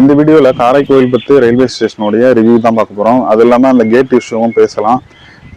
இந்த வீடியோவில் காரைக்கோயில் பற்றி ரயில்வே ஸ்டேஷனுடைய ரிவ்யூ தான் பார்க்க போகிறோம் அது இல்லாமல் அந்த கேட் இஷ்யூவும் பேசலாம்.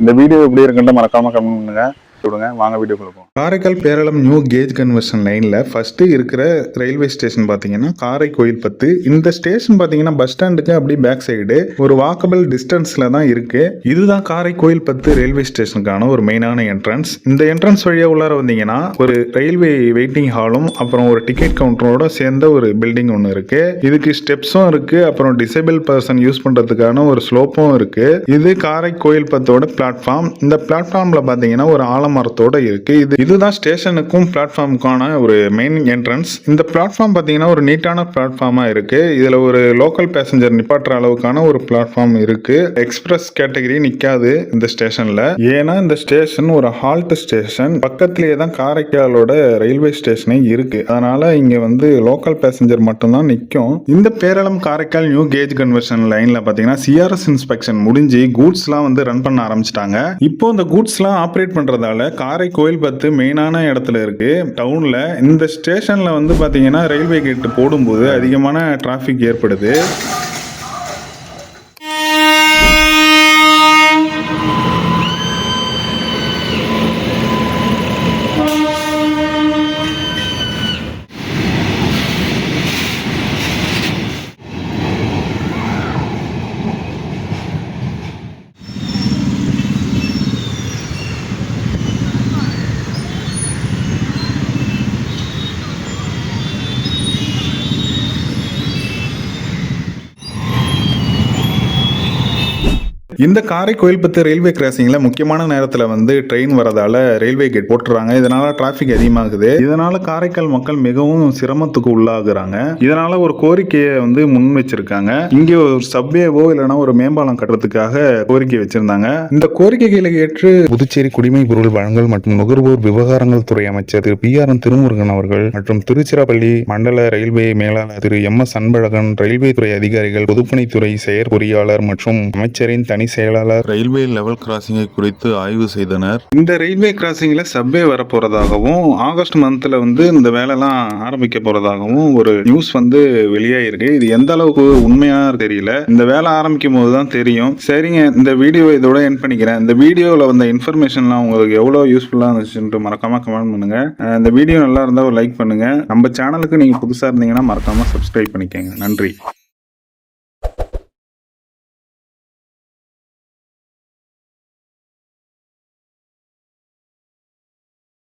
இந்த வீடியோ எப்படி இருக்குன்ட்டு மறக்காமல் கமெண்ட் பண்ணுங்கள் விடுங்க வாங்க வீடியோ போகும் Karaikal Peralam new gauge conversion லைனில் ஃபஸ்ட்டு இருக்கிற ரயில்வே ஸ்டேஷன் பார்த்தீங்கன்னா காரைக்கோயில் பத்து. இந்த ஸ்டேஷன் பார்த்தீங்கன்னா பஸ் ஸ்டாண்டுக்கு அப்படியே பேக் சைடு ஒரு வாக்கபிள் டிஸ்டன்ஸில் தான் இருக்கு. இதுதான் காரைக்கோயில் பத்து ரயில்வே ஸ்டேஷனுக்கான ஒரு மெயினான என்ட்ரன்ஸ் இந்த என்ட்ரன்ஸ் வழியாக உள்ளார வந்தீங்கன்னா ஒரு ரயில்வே வெயிட்டிங் ஹாலும் அப்புறம் ஒரு டிக்கெட் கவுண்டரோட சேர்ந்த ஒரு பில்டிங் ஒன்று இருக்கு. இதுக்கு ஸ்டெப்ஸும் இருக்கு அப்புறம் டிசேபிள் பர்சன் யூஸ் பண்ணுறதுக்கான ஒரு ஸ்லோப்பும் இருக்கு. இது காரைக்கோயில் பத்தோட பிளாட்ஃபார்ம் இந்த பிளாட்ஃபார்மில் பார்த்தீங்கன்னா ஒரு ஆலமரத்தோட இருக்கு. இது இதுதான் ஸ்டேஷனுக்கும் பிளாட்ஃபார்முக்கான ஒரு மெயின் என்ட்ரன்ஸ் இந்த பிளாட்ஃபார்ம் பார்த்தீங்கன்னா ஒரு நீட்டான பிளாட்ஃபார்மாக இருக்கு. இதில் ஒரு லோக்கல் பேசஞ்சர் நிப்பாட்டுற அளவுக்கான ஒரு பிளாட்ஃபார்ம் இருக்கு. எக்ஸ்பிரஸ் கேட்டகரி நிற்காது இந்த ஸ்டேஷனில். ஏன்னா இந்த ஸ்டேஷன் ஒரு ஹால்ட் ஸ்டேஷன் பக்கத்திலேயே தான் காரைக்காலோட ரயில்வே ஸ்டேஷனே இருக்கு. அதனால இங்க வந்து லோக்கல் பேசஞ்சர் மட்டும்தான் நிற்கும் இந்த Peralam Karaikal new gauge conversion லைன்ல பாத்தீங்கன்னா சிஆர்எஸ் இன்ஸ்பெக்ஷன் முடிஞ்சு கூட்ஸ்லாம் வந்து ரன் பண்ண ஆரம்பிச்சிட்டாங்க. இப்போ இந்த கூட்ஸ்லாம் ஆப்ரேட் பண்றதால காரைக்கோயில் பத்து மெயினான இடத்துல இருக்கு. டவுன்ல இந்த ஸ்டேஷன்ல வந்து பாத்தீங்கன்னா ரயில்வே கேட் போடும்போது அதிகமான டிராஃபிக் ஏற்படுது. இந்த காரைக்கோயில் பத்து ரயில்வே கிராசிங்ல முக்கியமான நேரத்தில் வந்து ட்ரெயின் வரதால ரயில்வே கேட் போட்டுறாங்க. இதனால டிராஃபிக் அதிகமாகுது. இதனால காரைக்கால் மக்கள் மிகவும் சிரமத்துக்கு உள்ளாகுறாங்க. இதனால ஒரு கோரிக்கையை வந்து முன் வச்சிருக்காங்க இங்கே ஒரு சப்வேவோ இல்லைன்னா ஒரு மேம்பாலம் கட்டுறதுக்காக கோரிக்கை வச்சிருந்தாங்க. இந்த கோரிக்கைகளை ஏற்று புதுச்சேரி குடிமை பொருள் வழங்கல் மற்றும் நுகர்வோர் விவகாரங்கள் துறை அமைச்சர் திரு பி ஆர் திருமுருகன் அவர்கள் மற்றும் திருச்சிராப்பள்ளி மண்டல ரயில்வே மேலாளர் Thiru M S Anbazhagan railway துறை அதிகாரிகள் பொதுப்பணித்துறை செயற்பொறியாளர் மற்றும் அமைச்சரின் தனி செயலாளர். ரயில்வே லெவல் கிராசிங்கை குறித்து ஆய்வு செய்தனர். இந்த ரயில்வே கிராசிங்ல சப்வே வர போறதாகவும் ஆகஸ்ட் மந்த்ல வந்து இந்த வேலைலாம் ஆரம்பிக்க போறதாகவும் ஒரு நியூஸ் வந்து வெளியாயிருக்கு. இது எந்த அளவுக்கு உண்மையா தெரியல. இந்த வேலை ஆரம்பிக்கும் போது தான் தெரியும். சரிங்க இந்த வீடியோ இதோட என் பண்ணிக்கிறேன். இந்த வீடியோவில் வந்த இன்ஃபர்மேஷன்லாம் உங்களுக்கு எவ்வளோ யூஸ்ஃபுல்லாக இருந்துச்சுன்ட்டு மறக்காம கமெண்ட் பண்ணுங்க. இந்த வீடியோ நல்லா இருந்தால் ஒரு லைக் பண்ணுங்க. நம்ம சேனலுக்கு நீங்க புதுசாக இருந்தீங்கன்னா மறக்காம சப்ஸ்கிரைப் பண்ணிக்கோங்க. நன்றி.